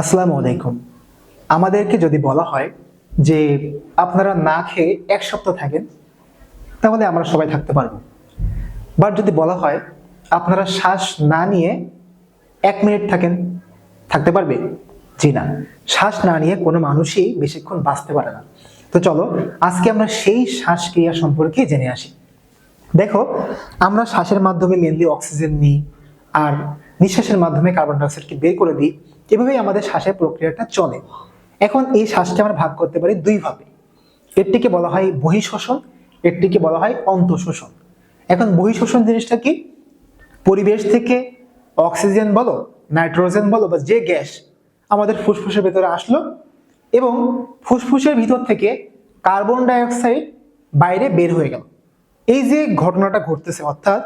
আসসালামু আলাইকুম। আমাদেরকে যদি বলা হয় যে আপনারা না খেয়ে এক সপ্তাহ থাকেন, তাহলে আমরা সবাই থাকতে পারব। বাট যদি বলা হয় আপনারা শ্বাস না নিয়ে এক মিনিট থাকেন, থাকতে পারবে? জি না। শ্বাস না নিয়ে কোনো মানুষই বেশিক্ষণ বাঁচতে পারে না। তো চলো, আজকে আমরা সেই শ্বাসক্রিয়া সম্পর্কে জেনে আসি। দেখো, আমরা শ্বাসের মাধ্যমে মেনলি অক্সিজেন নিই, আর নিঃশ্বাসের মাধ্যমে কার্বন ডাইঅক্সাইডকে বের করে দিই। এভাবেই আমাদের শ্বাসের প্রক্রিয়াটা চলে। এখন এই শ্বাসকে আমরা ভাগ করতে পারি দুই ভাবে একটিকে বলা হয় বহিঃশ্বসন একটিকে বলা হয় অন্তঃশোষণ। এখন বহিঃশোষণ জিনিসটা কি? পরিবেশ থেকে অক্সিজেন বলো, নাইট্রোজেন বলো বা যে গ্যাস আমাদের ফুসফুসের ভেতরে আসলো এবং ফুসফুসের ভিতর থেকে কার্বন ডাইঅক্সাইড বাইরে বের হয়ে গেল। এই যে ঘটনাটা ঘটতেছে, অর্থাৎ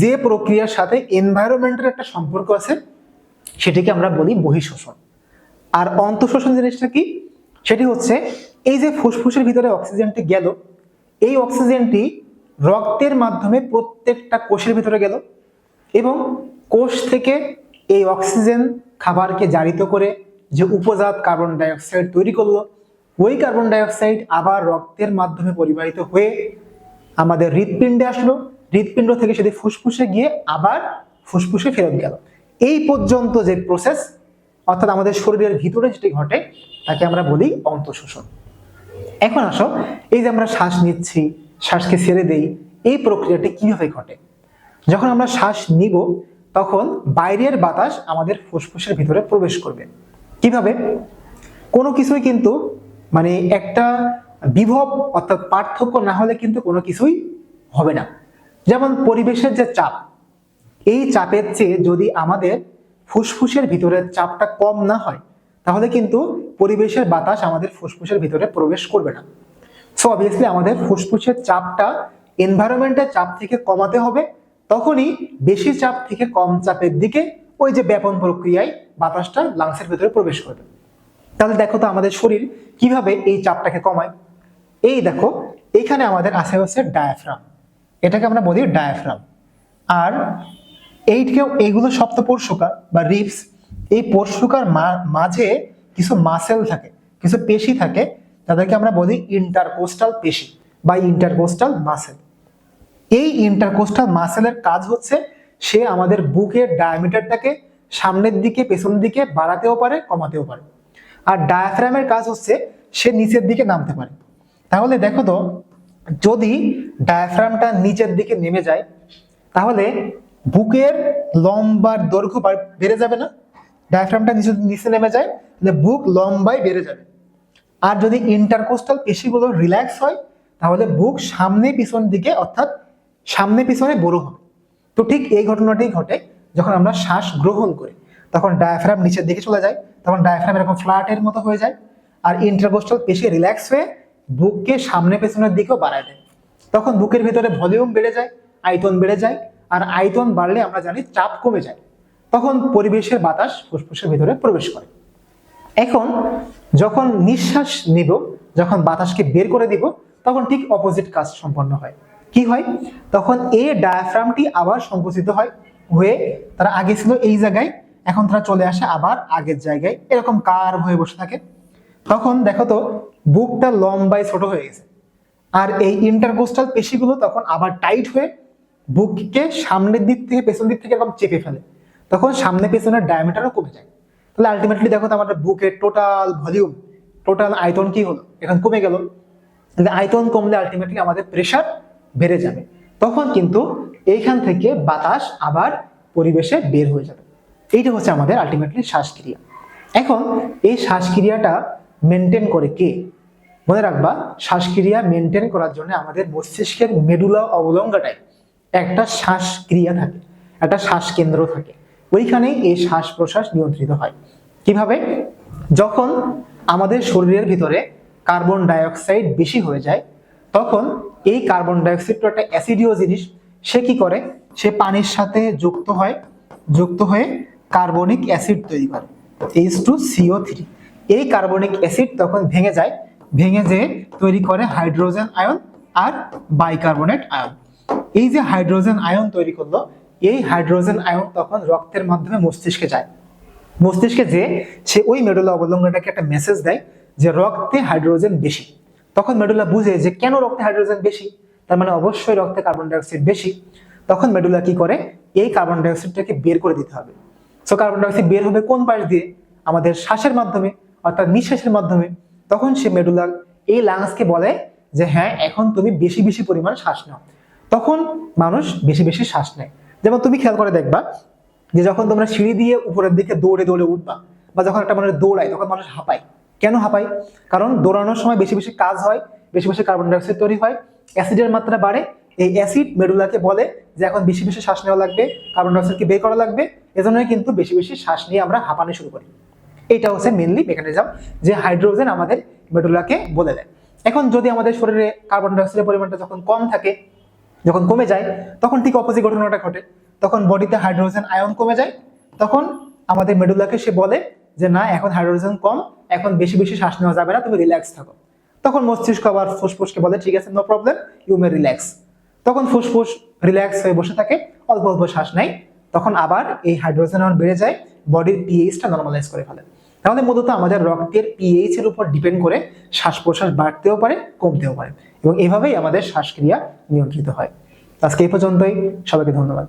যে প্রক্রিয়ার সাথে এনভায়রনমেন্টের একটা সম্পর্ক আছে সেটিকে আমরা বলি বহিঃশোষণ। আর অন্তঃশোষণ জিনিসটা কি? সেটি হচ্ছে এই যে ফুসফুসের ভিতরে অক্সিজেনটি গেল, এই অক্সিজেনটি রক্তের মাধ্যমে প্রত্যেকটা কোষের ভিতরে গেল এবং কোষ থেকে এই অক্সিজেন খাবারকে জারিত করে যে উপজাত কার্বন ডাইঅক্সাইড তৈরি করল, ওই কার্বন ডাইঅক্সাইড আবার রক্তের মাধ্যমে পরিবাহিত হয়ে আমাদের হৃৎপিণ্ডে আসলো। হৃৎপিণ্ড থেকে সেটি ফুসফুসে গিয়ে আবার ফুসফুসে ফেরত গেল। এই পর্যন্ত যে প্রসেস অর্থাৎ আমাদের শরীরের ভিতরে যেটি ঘটে, তাকে আমরা বলি অন্তঃশোষণ। এখন আসো, এই যে আমরা শ্বাস নিচ্ছি, শ্বাসকে ছেড়ে দেই, এই প্রক্রিয়াটি কীভাবে ঘটে? যখন আমরা শ্বাস নিব, তখন বাইরের বাতাস আমাদের ফুসফুসের ভিতরে প্রবেশ করবে। কীভাবে? কোনো কিছুই কিন্তু মানে একটা বিভব, অর্থাৎ পার্থক্য না হলে কিন্তু কোনো কিছুই হবে না। যেমন পরিবেশের যে চাপ এই চাপের চেয়ে যদি আমাদের ফুসফুসের ভিতরের চাপটা কম না হয়, তাহলে কিন্তু পরিবেশের বাতাস আমাদের ফুসফুসের ভিতরে প্রবেশ করবে না। সো অবভিয়াসলি আমাদের ফুসফুসের চাপটা এনভায়রনমেন্টের চাপ থেকে কমাতে হবে। তখনই বেশি চাপ থেকে কম চাপের দিকে ওই যে ব্যাপন প্রক্রিয়ায় বাতাসটা লাংসের ভিতরে প্রবেশ করবে। তাহলে দেখো তো আমাদের শরীর কীভাবে এই চাপটাকে কমায়। এই দেখো, এখানে আমাদের হচ্ছে ডায়াফ্রাম এটাকে আমরা বলি ডায়াফ্রাম আর এইটিকেও এইগুলো সপ্তপর্ষকা বা রিপস এই পর্ষকার মা- মাঝে কিছু মাসেল থাকে, কিছু পেশি থাকে, তাদেরকে আমরা বলি ইন্টারকোস্টাল পেশি বা ইন্টারকোস্টাল মাসেল এই ইন্টারকোস্টাল মাসেলের কাজ হচ্ছে, সে আমাদের বুকের ডায়ামিটারটাকে সামনের দিকে, পেছনের দিকে বাড়াতেও পারে, কমাতেও পারে। আর ডায়াফ্রামের কাজ হচ্ছে, সে নিচের দিকে নামতে পারে। তাহলে দেখো তো, যদি ডায়াফ্রামটা নিচের দিকে নেমে যায়, তাহলে বুকের লম্বার দৈর্ঘ্য বেড়ে যাবে না? ডায়াফ্রামটা নিচে নিচে নেমে যায়, তাহলে বুক লম্বায় বেড়ে যাবে। আর যদি ইন্টারকোস্টাল পেশিগুলো রিল্যাক্স হয়, তাহলে বুক সামনে পিছন দিকে, অর্থাৎ সামনে পিছনে বড় হবে। তো ঠিক এই ঘটনাটি ঘটে যখন আমরা শ্বাস গ্রহণ করি। তখন ডায়াফ্রাম নিচের দিকে চলে যায়, তখন ডায়াফ্রাম এরকম ফ্ল্যাটের মতো হয়ে যায়। আর ইন্টারকোস্টাল পেশি রিল্যাক্স হয়ে বুককে সামনে পেছনের দিকেও বাড়ায় দেয়। তখন বুকের ভিতরে ভলিউম বেড়ে যায়, আয়তন বেড়ে যায় আর আয়তন বাড়লে আমরা জানি চাপ কমে যায়। তখন পরিবেশের বাতাস ফুসফুসের ভিতরে প্রবেশ করে। এখন যখন নিঃশ্বাস নিব, যখন বাতাসকে বের করে দিব, তখন ঠিক অপোজিট কাজ সম্পন্ন হয়। কি হয়? তখন এই ডায়াফ্রামটি আবার সংকুচিত হয় হয়ে তারা আগে ছিল এই জায়গায়, এখন তারা চলে আসে আবার আগের জায়গায়। এরকম কার হয়ে বসে থাকে। তখন দেখো তো, বুকটা লম্বায় ছোট হয়ে গেছে। আর এই ইন্টারকোস্টাল পেশিগুলো তখন আবার টাইট হয়ে বুককে সামনের দিক থেকে, পেছন দিক থেকে এরকম চেপে ফেলে। তখন সামনে পেছনের ডায়ামিটারও কমে যায়। তাহলে আলটিমেটলি দেখো তো আমাদের বুকের টোটাল ভলিউম টোটাল আয়তন কি হলো? এখন কমে গেল। তাহলে আয়তন কমলে আলটিমেটলি আমাদের প্রেশার বেড়ে যাবে। তখন কিন্তু এইখান থেকে বাতাস আবার পরিবেশে বের হয়ে যাবে। এইটা হচ্ছে আমাদের আলটিমেটলি শ্বাসক্রিয়া। এখন এই শ্বাসক্রিয়াটা মেনটেন করে কে? মনে রাখবা, শ্বাসক্রিয়া মেনটেন করার জন্য আমাদের মস্তিষ্কের মেডুলা অবলঙ্গাটায় একটা শ্বাসক্রিয়া থাকে, একটা শ্বাসকেন্দ্র থাকে। ওইখানেই এই শ্বাস প্রশ্বাস নিয়ন্ত্রিত হয়। কীভাবে? যখন আমাদের শরীরের ভিতরে কার্বন ডাইঅক্সাইড বেশি হয়ে যায়, তখন এই কার্বন ডাইঅক্সাইড তো একটা অ্যাসিডীয় জিনিস। সে কি করে? সে পানির সাথে যুক্ত হয়, যুক্ত হয়ে কার্বনিক অ্যাসিড তৈরি করে। এইচ টু সিও থ্রি এই কার্বনিক অ্যাসিড তখন ভেঙে যায়, ভেঙে যেয়ে তৈরি করে হাইড্রোজেন আয়ন আর বাইকার্বনেট আয়ন। এই যে হাইড্রোজেন আয়ন তৈরি করল, এই হাইড্রোজেন আয়ন তখন রক্তের মাধ্যমে মস্তিষ্কে যায়। মস্তিষ্কে যে, সে ওই মেডুলা অবলম্বনটাকে একটা মেসেজ দেয় যে রক্তে হাইড্রোজেন বেশি। তখন মেডুলা বুঝে যে কেন রক্তে হাইড্রোজেন বেশি? তার মানে অবশ্যই রক্তে কার্বন ডাইঅক্সাইড বেশি। তখন মেডুলা কি করে? এই কার্বন ডাইঅক্সাইডটাকে বের করে দিতে হবে। সো কার্বন ডাইঅক্সাইড বের হবে কোন পাশ দিয়ে? আমাদের শ্বাসের মাধ্যমে, অর্থাৎ নিঃশ্বাসের মাধ্যমে। তখন সে মেডুলা এই লাংসকে বলে যে হ্যাঁ এখন তুমি বেশি বেশি পরিমাণ শ্বাস নাও। তখন মানুষ বেশি বেশি শ্বাস নেয়। যেমন তুমি খেয়াল করে দেখবা যে যখন তোমরা সিঁড়ি দিয়ে উপরের দিকে দৌড়ে দৌড়ে উঠবা বা যখন একটা মানুষ দৌড়ায়, তখন মানুষ হাঁপায়। কেন হাঁপায়? কারণ দৌড়ানোর সময় বেশি বেশি কাজ হয়, বেশি বেশি কার্বন ডাইঅক্সাইড তৈরি হয় অ্যাসিডের মাত্রা বাড়ে। এই অ্যাসিড মেডুলাকে বলে যে এখন বেশি বেশি শ্বাস নেওয়া লাগবে কার্বন ডাইঅক্সাইডকে বের করা লাগবে। এজন্যই কিন্তু বেশি বেশি শ্বাস নিয়ে আমরা হাঁপানো শুরু করি। এইটা হচ্ছে মেনলি মেকানিজম যে হাইড্রোজেন আমাদের মেডুলাকে বলে দেয়। এখন যদি আমাদের শরীরে কার্বন ডাইঅক্সাইডের পরিমাণটা যখন কম থাকে যখন কমে যায়, তখন ঠিক অপোজিট ঘটনাটা ঘটে। তখন বডিতে হাইড্রোজেন আয়ন কমে যায়। তখন আমাদের মেডুলাকে সে বলে যে, না, এখন হাইড্রোজেন কম, এখন বেশি বেশি শ্বাস নেওয়া যাবে না, তুমি রিল্যাক্স থাকো। তখন মস্তিষ্ক আবার ফুসফুসকে বলে, ঠিক আছে no problem you may relax তখন ফুসফুস রিল্যাক্স হয়ে বসে থাকে, অল্প অল্প শ্বাস নেয়। তখন আবার এই হাইড্রোজেন বেড়ে যায় বডির পিএইচটা নর্মালাইজ করে ফেলে। তাহলে মূলত আমাদের রক্তের পিএইচ এর উপর ডিপেন্ড করে শ্বাস প্রশ্বাস বাড়তেও পারে, কমতেও পারে। এবং এভাবেই আমাদের শ্বাসক্রিয়া নিয়ন্ত্রিত হয়। আজকে এই পর্যন্তই। সবাইকে ধন্যবাদ।